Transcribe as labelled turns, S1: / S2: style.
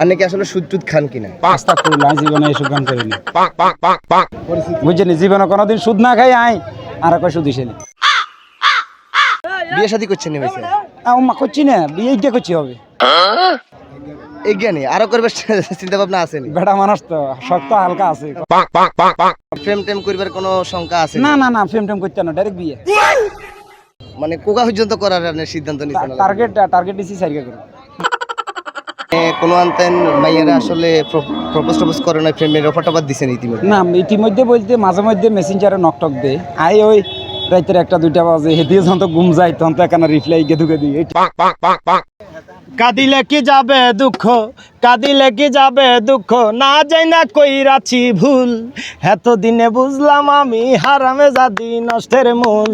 S1: আর নাকি আসলে সুদ খান কিনা?
S2: আমি জীবনে এসব গান করিনি বুঝছেন জীবনে কোনোদিন সুদ না খাই আই আর কয় সুদ হিসেবে
S1: বিয়ে শাদী করছেন নি ভাইসা
S2: করছি না। বিয়ে গিয়ে করছি হবে?
S1: নেই আরও করবে চিন্তা ভাবনা আছে নি?
S2: বেটা মানুষ তো শক্ত হালকা আছে।
S1: প্রেম টেম করবার কোনো শঙ্কা আছে
S2: না? না না ফেম টেম করতে না ডাইরেক্ট বিয়ে।
S1: মানে কোকা পর্যন্ত করার সিদ্ধান্ত নিচ্ছেন
S2: টার্গেট টার্গেট দিছি সাইকে করে।
S1: কোনো আনতেন? মাইয়ারা আসলে প্রপোজ টপোজ করে না প্রেমের অফার দিছেন ইতিমধ্যে?
S2: না ইতিমধ্যে বলতে মাঝে মধ্যে মেসেঞ্জারে নক টক দে আই ওই রাইতের একটা দুইটা বাজে হেদিয়ে যখন তো ঘুম যায় তখন তো এখানে রিপ্লাই গে ঢুকে দিই।
S3: কাঁদিলে কি যাবে দুঃখ? কাঁদিলে কি যাবে দুঃখ? না যাই না কই কইরাছি ভুল। এত দিনে বুঝলাম আমি হারামে জাদি নষ্টের মূল।